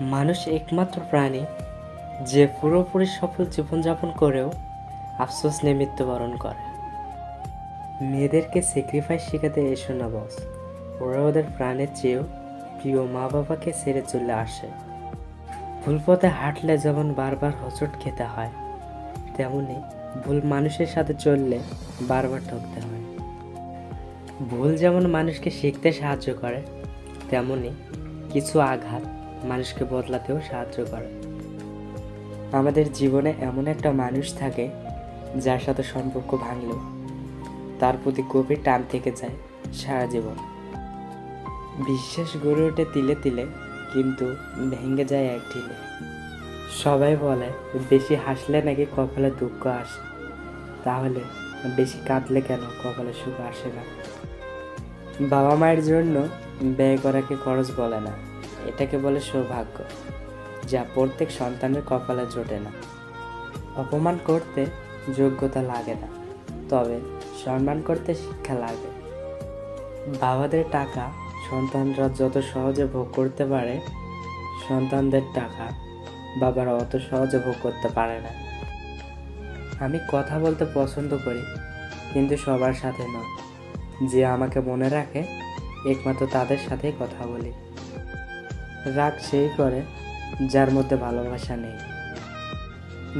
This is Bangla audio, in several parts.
মানুষ একমাত্র প্রাণী যে পুরোপুরি সফল জীবনযাপন করেও আফসোস নিয়ে মৃত্যুবরণ করে। মেয়েদেরকে স্যাক্রিফাইস শেখাতে এসো না বস ওরা ওদের প্রাণের চেয়েও প্রিয় মা বাবাকে ছেড়ে চলে আসে। ভুল পথে হাঁটলে যেমন বারবার হোঁচট খেতে হয়, তেমনি ভুল মানুষের সাথে চললে বারবার ঠকতে হয়। ভুল যেমন মানুষকে শিখতে সাহায্য করে, তেমনি কিছু আঘাত মানুষকে বদলাতেও সাহায্য করে। আমাদের জীবনে এমন একটা মানুষ থাকে, যার সাথে সম্পর্ক ভাঙলেও তার প্রতি গভীর টান থেকে যায় সারা জীবন। বিশ্বাস গড়ে ওঠে তিলে তিলে, কিন্তু ভেঙে যায় এক ঢিলে সবাই বলে, বেশি হাসলে নাকি কপালে দুঃখ আসে? তাহলে বেশি কাঁদলে কেন কপালে সুখ আসে না? বাবা মায়ের জন্য ব্যয় করাকে খরচ বলে না। এটাকে বলে সৌভাগ্য, যা প্রত্যেক সন্তানের কপালে জোটে না। অপমান করতে যোগ্যতা লাগে না, তবে সম্মান করতে শিক্ষা লাগে। বাবাদের টাকা সন্তানরা যত সহজে ভোগ করতে পারে, সন্তানদের টাকা বাবারা অত সহজে ভোগ করতে পারে না। আমি কথা বলতে পছন্দ করি, কিন্তু সবার সাথে নয়। যে আমাকে মনে রাখে, একমাত্র তাদের সাথেই কথা বলি। রাগ সেই করে যার মধ্যে ভালোবাসা নেই।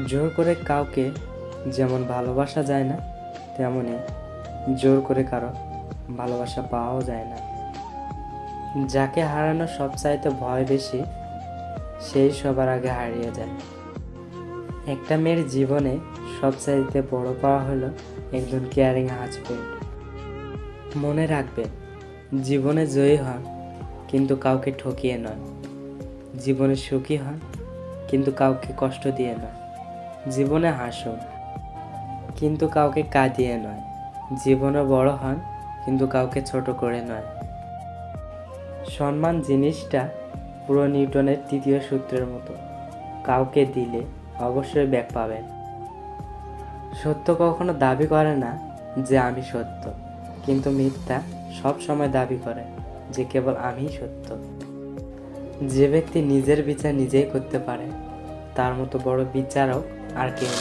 জোর করে কাউকে যেমন ভালোবাসা যায় না, তেমনি জোর করে কারও ভালোবাসা পাওয়াও যায় না। যাকে হারানো সবচাইতে ভয় বেশি, সেই সবার আগে হারিয়ে যায়। একটা মেয়ের জীবনে সবচাইতে বড় পাওয়া হলো একজন কেয়ারিং হাজবেন্ড মনে রাখবে, জীবনে জয়ী হন, কিন্তু কাউকে ঠকিয়ে নয়। জীবনে সুখী হন, কিন্তু কাউকে কষ্ট দিয়ে নয় জীবনে হাসুন, কিন্তু কাউকে কাঁদিয়ে নয়। জীবনে বড় হন, কিন্তু কাউকে ছোট করে নয়। সম্মান জিনিসটা পুরো নিউটনের তৃতীয় সূত্রের মতো। কাউকে দিলে অবশ্যই ব্যাক পাবেন। সত্য কখনো দাবি করে না যে আমি সত্য, কিন্তু মিথ্যা সব সময় দাবি করে যে কেবল আমিই সত্য। যে ব্যক্তি নিজের বিচার নিজেই করতে পারে তার মতো বড় বিচারক আর কেউ